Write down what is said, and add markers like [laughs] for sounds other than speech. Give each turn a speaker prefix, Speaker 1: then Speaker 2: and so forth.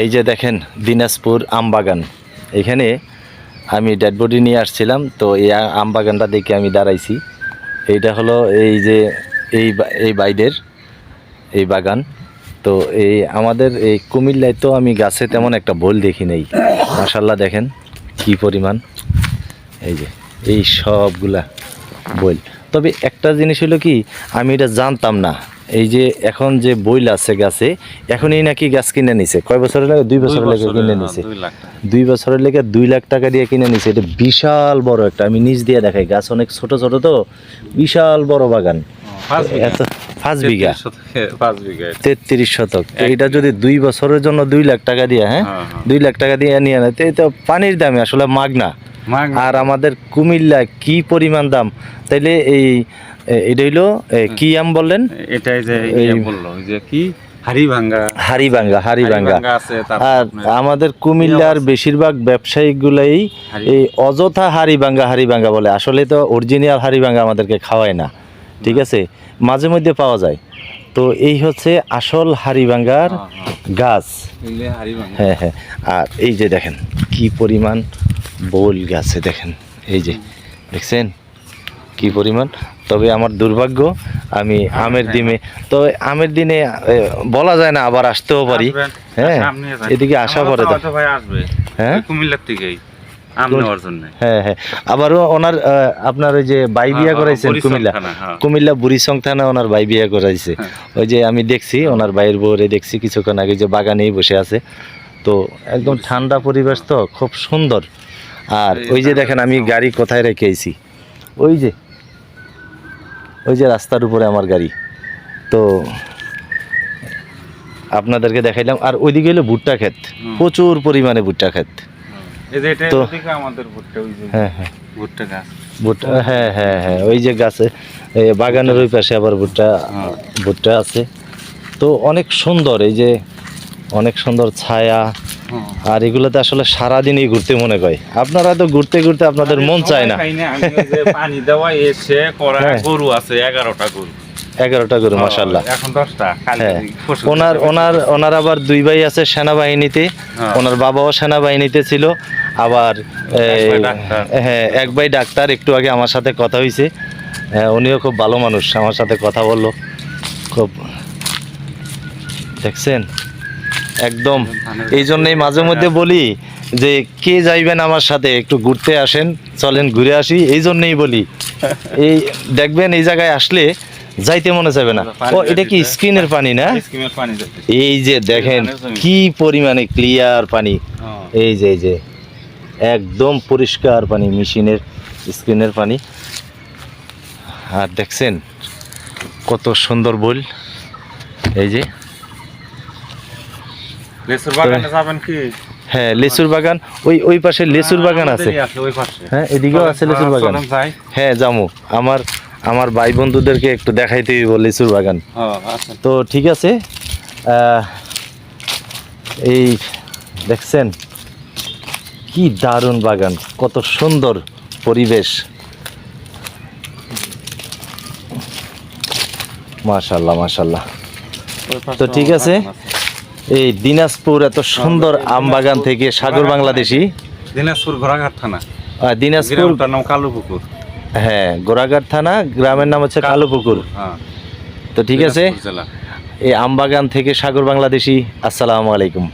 Speaker 1: এই যে দেখেন দিনাজপুর আমবাগান। এখানে আমি ডেড বডি নিয়ে আসছিলাম, তো এই আমবাগানটা দেখে আমি দাঁড়াইছি। এইটা হলো এই যে এই এই বাইদের এই বাগান। তো এই আমাদের এই কুমিল্লায় তো আমি গাছে তেমন একটা বোল দেখি নেই। মাসাল্লাহ দেখেন কি পরিমাণ। এই যে, এই সবগুলা বইল তবে একটা জিনিস হলো কি, আমি এটা জানতাম না। এই যে এখন যে বইল আছে গাছে এখনই নাকি গাছ কিনে নিছে। কয় বছরের লাগে? দুই বছরের লেগে কিনে নিছে।
Speaker 2: দুই টাকা।
Speaker 1: দুই বছরের লেগে দুই লাখ টাকা দিয়ে কিনে নিছে। এটা বিশাল বড় একটা। আমি নিচ দিয়ে দেখাই। গাছ অনেক ছোট ছোট তো। বিশাল বড় বাগান।
Speaker 2: পাঁচ বিঘা।
Speaker 1: এত পাঁচ বিঘা।
Speaker 2: তেত্রিশ শতকে এটা।
Speaker 1: এটা যদি দুই বছরের জন্য দুই লাখ টাকা দিয়ে হ্যাঁ?
Speaker 2: হ্যাঁ, হ্যাঁ।
Speaker 1: দুই লাখ টাকা দিয়ে নিয়ে নেয় তো পানির দামে আসলে মাগনা।
Speaker 2: মাগ
Speaker 1: আর আমাদের কুমিল্লা কি পরিমাণ দাম? তাইলে এই এটা হইল কি আম বললেন?
Speaker 2: এটাই যে বলল যে কি?
Speaker 1: আর আমাদের কুমিল্লার বেশিরভাগ ব্যবসায়িকগুলাই
Speaker 2: হাড়ি-
Speaker 1: এই অযথা হাড়িভাঙ্গা বলে। আসলে তো অরিজিনাল হাড়িভাঙ্গা আমাদেরকে খাওয়ায় না ঠিক আছে? মাঝে মধ্যে পাওয়া যায়। তো এই হচ্ছে আসল
Speaker 2: হ্যাঁ।
Speaker 1: গাছ। হ্যাঁ হ্যাঁ। আর এই যে দেখেন কি পরিমাণ বোল গাছে দেখেন। এই যে দেখছেন? কি পরিমাণ? তবে আমার দুর্ভাগ্য আমি আমের দিনে তো আমের দিনে বলা যায় না আবার আসতেও পারি। হ্যাঁ এদিকে আসা পরে হ্যাঁ?
Speaker 2: কুমিল্লার থেকেই
Speaker 1: হ্যাঁ হ্যাঁ। আবারও ওনার আপনার ওই যে বাই বিয়া
Speaker 2: হ্যাঁ,
Speaker 1: করাইছেন কুমিল্লা।
Speaker 2: হ্যাঁ।
Speaker 1: কুমিল্লা বুড়িসং থানা ওনার বাই বিয়া করাইছে। ওই যে আমি দেখছি ওনার বাইয়ের বউরে দেখছি কিছুক্ষণ আগে যে বাগানেই বসে আছে। তো একদম ঠান্ডা পরিবেশ তো খুব সুন্দর। আর ওই যে দেখেন আমি গাড়ি কোথায় রেখে আইছি। ওই যে ওই যে রাস্তার উপরে আমার গাড়ি। তো আপনাদেরকে দেখাইলাম। আর ওইদিকে হলো ভুট্টা ক্ষেত। প্রচুর পরিমাণে ভুট্টা ক্ষেত। তো- হ্যাঁ হ্যাঁ।
Speaker 2: ভুট্টা গাছ।
Speaker 1: ভুট্টা হ্যাঁ হ্যাঁ হ্যাঁ ওই যে গাছে বাগানের ওই পাশে আবার ভুট্টা। ভুট্টা আছে। তো অনেক সুন্দর এই যে অনেক সুন্দর ছায়া। আর এগুলোতে আসলে সারাদিনই ঘুরতে মনে হয় আপনারা তো ঘুরতে ঘুরতে আপনাদের মন চায় না। [laughs]
Speaker 2: পানি দেওয়া এসে করা
Speaker 1: হ্যাঁ।
Speaker 2: গরু আছে এগারোটা গরু।
Speaker 1: এগারোটা করে মাসাল্লাহ
Speaker 2: এখন দশটা কালকে
Speaker 1: হ্যাঁ। ওনার ওনার ওনার আবার দুই ভাই আছে সেনাবাহিনীতে।
Speaker 2: হ্যাঁ।
Speaker 1: ওনার বাবাও সেনাবাহিনীতে ছিল। আবার। হ্যাঁ এক ভাই ডাক্তার। একটু আগে আমার সাথে কথা হয়েছে হ্যাঁ, উনিও খুব ভালো মানুষ। আমার সাথে কথা বলল। খুব দেখছেন? একদম। এই জন্যই মাঝে মধ্যে বলি যে কে যাইবেন আমার সাথে একটু ঘুরতে আসেন চলেন ঘুরে আসি এই জন্যই বলি। এই দেখবেন এই জায়গায় আসলে যাইতে মনে যাবে না। ও এটা কি স্ক্রিনের পানি না? এই যে দেখেন কি পরিমাণে ক্লিয়ার পানি। এই যে এই যে একদম পরিষ্কার পানি মেশিনের স্ক্রিনের পানি। আর দেখছেন কত সুন্দর বল। এই যে
Speaker 2: লেসুর বাগানে যাবেন কি?
Speaker 1: হ্যাঁ লেচুর বাগান ওই ওই পাশে লেচুর বাগান আছে। হ্যাঁ এদিকেও আছে লেচুর বাগান। হ্যাঁ জামু আমার আমার ভাই বন্ধুদেরকে একটু দেখাইতে হইব লেচুর বাগান।
Speaker 2: হ্যাঁ, আচ্ছা।
Speaker 1: তো ঠিক আছে এই দেখছেন কি দারুণ বাগান কত সুন্দর পরিবেশ। মাশাল্লাহ মাশাল্লাহ। তো ঠিক আছে। এই দিনাজপুর এত সুন্দর আম বাগান থেকে সাগর বাংলাদেশি?
Speaker 2: দিনাজপুর ঘোড়াঘাট থানা।
Speaker 1: দিনাজপুর
Speaker 2: নাম কালুপুকুর।
Speaker 1: হ্যাঁ গোরাঘাট থানা গ্রামের নাম হচ্ছে কালুপুকুর।
Speaker 2: হ্যাঁ।
Speaker 1: তো ঠিক আছে? এই আম বাগান থেকে সাগর বাংলাদেশি আসসালামু আলাইকুম।